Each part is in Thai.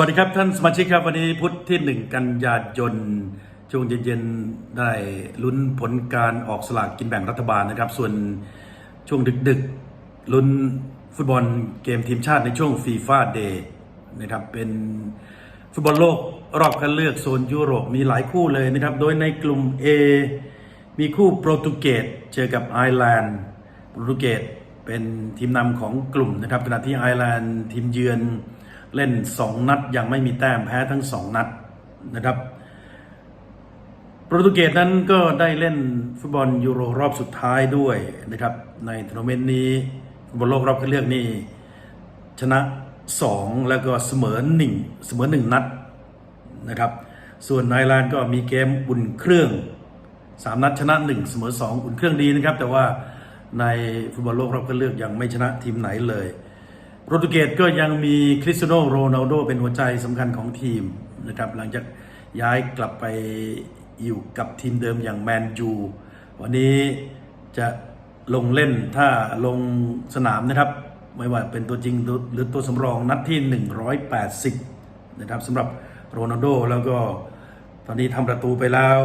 วัสดีครับท่านสมาชิกครับวันนี้พุธที่ 1 กันยายนช่วงเย็นๆได้ลุ้นผลการออกสลากกินแบ่งรัฐบาลนะครับ ส่วนช่วงดึกๆลุ้นฟุตบอลเกมทีมชาติในช่วงฟีฟ่าเดย์นะครับเป็นฟุตบอลโลกรอบคัดเลือกโซนยุโรปมีหลายคู่เลยนะครับ โดยในกลุ่ม A มีคู่โปรตุเกสเจอกับไอร์แลนด์โปรตุเกส เป็นทีมนำของกลุ่มนะครับขณะที่ไอร์แลนด์ทีมเยือนเล่น 2 นัดยังไม่มีแต้มแพ้ทั้ง 2 นัดนะครับโปรตุเกสนั้นก็ได้เล่นฟุตบอลยูโรรอบสุดท้ายด้วยนะครับในทัวร์นาเมนต์นี้ฟุตบอลโลกรอบคัดเลือกนี่ชนะ 2 แล้วก็เสมอ1เสมอ1นัดนะครับส่วนไอร์แลนด์ก็มีเกมอุ่นเครื่องสามนัดชนะ 1 เสมอ 2 อุ่นเครื่องดีนะครับ แต่ว่า ในฟุตบอลโลกรอบคัดเลือกยังไม่ชนะทีมไหนเลยโปรตุเกสก็ยังมีคริสเตียโนโรนัลโดเป็นหัวใจสำคัญของทีมนะครับหลังจากย้ายกลับไปอยู่กับทีมเดิมอย่างแมนยูวันนี้จะลงเล่นถ้าลงสนามนะครับ ไม่ว่าเป็นตัวจริงหรือตัวสำรองนัดที่ 180 นะครับสำหรับโรนัลโดแล้วก็ตอนนี้ทำประตูไปแล้ว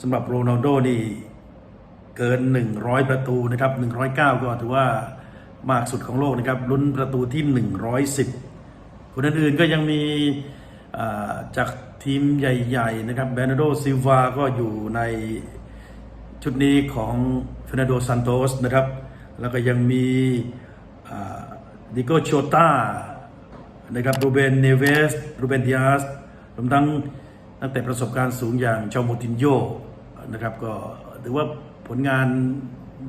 สำหรับโรนัลโดนี่ เกิน 100 ประตูนะครับ109 ก็ถือว่ามากสุดของโลกนะครับลุ้นประตูที่ 110 คนอื่นๆก็ยังมีจากทีมใหญ่ๆนะครับเบนาโดซิลวาก็อยู่ในชุดนี้ของเฟรนันโดซันโตสนะครับ แล้วก็ยังมีดิโกโชตานะครับรูเบนเนเวสรูเบนดิอาสรวมทั้งนักเตะประสบการณ์สูงอย่างเจ้ามูตินโยนะครับก็ถือว่า ผลงาน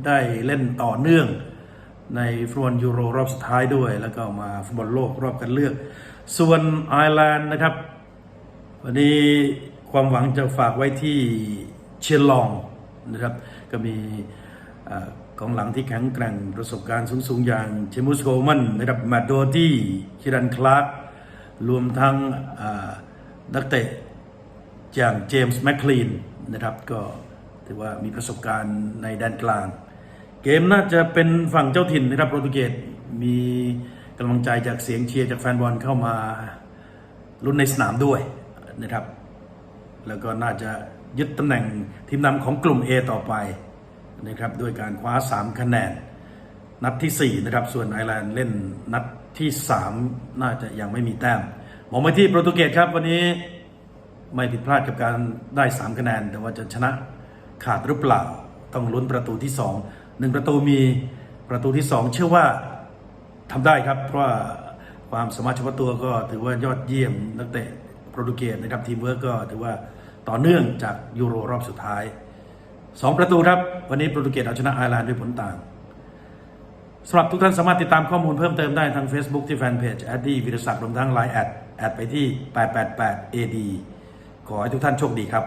ได้เล่นต่อเนื่อง ในฟุตบอลยูโรรอบสุดท้ายด้วย แล้วก็มาฟุตบอลโลกรอบกันเลือก ส่วนไอร์แลนด์นะครับ วันนี้ความหวังจะฝากไว้ที่เชียร์ลองนะครับ ก็มีอ่อกองหลังที่แข็งแกร่งประสบการณ์สูงๆ อย่างเชมุสโกมันนะครับแมดโดตี้คิรันคลาร์กรวมทั้งนักเตะอย่างเจมส์แมคคลีนนะครับก็ ถือว่ามีประสบการณ์ในแดนกลาง เกมน่าจะเป็นฝั่งเจ้าถิ่นนะครับโปรตุเกสมีกำลังใจจากเสียงเชียร์จากแฟนบอลเข้ามาลุ้นในสนามด้วยนะครับ แล้วก็น่าจะยึดตำแหน่งทีมนำของกลุ่ม A ต่อไปนะครับด้วยการคว้า 3 คะแนน นัดที่ 4 นะครับ ส่วนไอร์แลนด์เล่นนัดที่ 3 น่าจะยังไม่มีแต้มมองไปที่โปรตุเกสครับวันนี้ไม่ผิดพลาดกับการได้ 3 คะแนน แต่ว่าจะชนะ ขาดหรือเปล่า ต้องลุ้นประตูที่ 2 1 ประตูมีประตูที่ 2 เชื่อว่าทำได้ครับ เพราะว่าความสามารถเฉพาะตัวก็ถือว่ายอดเยี่ยมนักเตะโปรตุเกสนะครับทีมเวิร์กก็ถือว่าต่อเนื่องจากยูโรรอบสุดท้าย 2 ประตูครับ วันนี้โปรตุเกสเอาชนะไอร์แลนด์ด้วยผลต่างสำหรับทุกท่านสามารถติดตามข้อมูลเพิ่มเติมได้ทาง Facebook ที่แฟนเพจแอดดี้วิรศักดิ์รวมทั้งไลน์แอดแอดไปที่ 888 AD ขอให้ทุกท่านโชคดีครับ